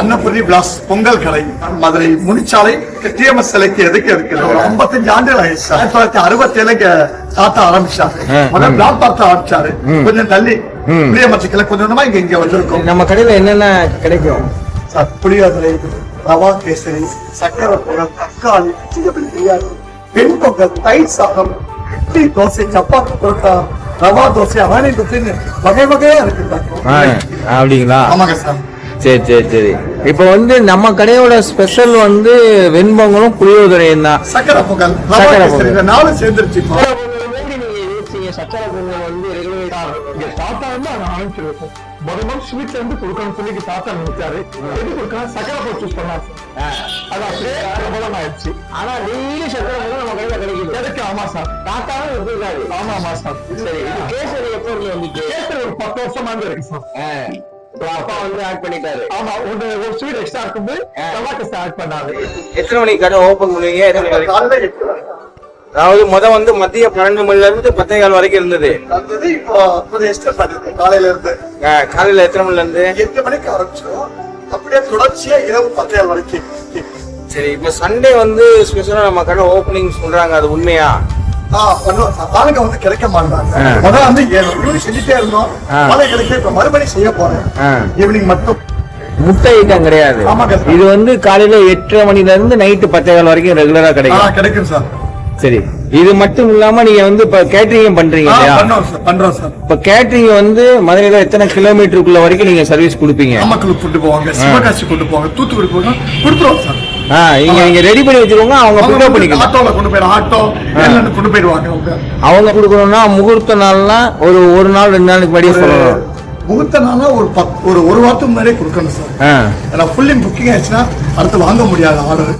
அன்னபுரி விலாஸ் பொங்கல் கடை மதுரை முனிச்சாலை டிஎம்எஸ் சிலைக்கு எதுக்கு இருக்குது ஒரு 55 ஆண்டுகள் ஆயிடுச்சு. ஆயிரத்தி தொள்ளாயிரத்தி அறுபத்தி ஏழுக்கு தாத்தா ஆரம்பிச்சாரு. முதல்ல பிளாக் பார்த்த ஆரம்பிச்சாரு. கொஞ்சம் தள்ளி புளியமரத்துக்குள்ள கொஞ்சம் கொஞ்சமா இங்க இங்க வந்திருக்கோம். நம்ம கடையில என்னென்ன கிடைக்கும்? புளியோதரை ரவா கேசரி சக்கரை பொங்கல் தக்காளி சிங்கப்பள்ளி பிரியாணி பெண் பொங்கல் தயிர் சாதம் இட்லி தோசை சப்பாத்தி புரோட்டா ரவா தோசை அவனி தோசைன்னு வகை வகையா இருக்கு அப்படிங்களா? ஆமாங்க சார். சரி சரி சரி. இப்போ வந்து நம்ம கடையோட ஸ்பெஷல் வந்து வெண்பொங்கலும் புளியோதரையும் தான். சக்கரை பொங்கல். சக்கரை பொங்கல். நாலு சேர்ந்துருச்சு. சக்கரை பொங்கல் வந்து இங்க தாத்தா வந்து அதை ஆரம்பிச்சிருக்கோம் முதல் முதல் ஸ்வீட்ல இருந்து கொடுக்கணும்னு சொல்லி தாத்தா நினைச்சாரு. எது கொடுக்கலாம் சக்கரை போட்டு சூஸ் பண்ணாரு அது அப்படியே பிரபலம் ஆயிடுச்சு ஆனா டெய்லி சக்கரை பொங்கல் நம்ம கடையில கிடைக்குது. எதுக்கு ஆமா சார். தாத்தாவும் இருக்காரு. ஆமா ஆமா சார். சரி இது கேசரி எப்போ இருந்து வந்துச்சு? கேசரி ஒரு பத்து வருஷமா இருந்து இருக்கு சார். அப்பா வந்து ஆட் பண்ணிட்டாரு. ஆமா ஒரு ஒரு ஸ்வீட் எக்ஸ்ட்ரா இருக்கும்போது ரவா கஸ்ட் ஆட் பண்ணாரு எத்தனை மணிக்கு கடை ஓபன் பண்ணுவீங்க? எத்தனை மணி வரைக்கும் காலையில எட்டு மணி. அதாவது முத வந்து மதிய பன்னெண்டு மணில இருந்து பத்தே கால் வரைக்கும் இருந்தது. காலையில இருந்து காலையில எத்தனை மணில இருந்து எட்டு மணிக்கு ஆரம்பிச்சிடும் அப்படியே தொடர்ச்சியா இரவு பத்தே வரைக்கும். சரி இப்ப சண்டே வந்து ஸ்பெஷலா நம்ம கடை ஓபனிங் சொல்றாங்க அது உண்மையா. ஆளுங்க வந்து கிடைக்க மாட்டாங்க. முதல்ல வந்து செஞ்சுட்டே இருந்தோம். மழை கிடைக்க இப்ப மறுபடியும் செய்ய போறேன். ஈவினிங் மட்டும். முட்டை ஐட்டம் கிடையாது. இது வந்து காலையில எட்டரை மணில இருந்து நைட்டு பத்தே கால் வரைக்கும் ரெகுலரா கிடைக்கும். கிடைக்கும் சார். சரி. இது மட்டும் இல்லாம நீங்க வந்து இப்ப கேட்டரிங் பண்றீங்க இல்லையா? பண்றோம் சார். இப்ப கேட்டரிங் வந்து மதுரையில எத்தனை கிலோமீட்டருக்குள்ள வரைக்கும் நீங்க சர்வீஸ் கொடுப்பீங்க? நாமக்கலுக்கு கொண்டு போவாங்க சிவகாசி கொண்டு போவாங்க தூத்துக்குடி போவாங்க கொடுத்துருவோம் சார். இங்க நீங்க ரெடி பண்ணி வச்சுக்கோங்க அவங்க பிக்கப் பண்ணிக்கலாம் ஆட்டோல கொண்டு போயிடும் ஆட்டோ எல்லாம் கொண்டு போயிடுவாங்க அவங்க? கொடுக்கணும்னா முகூர்த்த நாள்னா ஒரு ஒரு நாள் ரெண்டு நாளுக்கு முன்னாடியே சொல்லணும். முகூர்த்த நாளா ஒரு பத் ஒரு ஒரு வாரத்துக்கு முன்னாடியே கொடுக்கணும் சார். ஏன்னா ஃபுல்லி புக்கிங் ஆயிடுச்சுன்னா அடுத்து வாங்க முடியாது ஆர்டர்.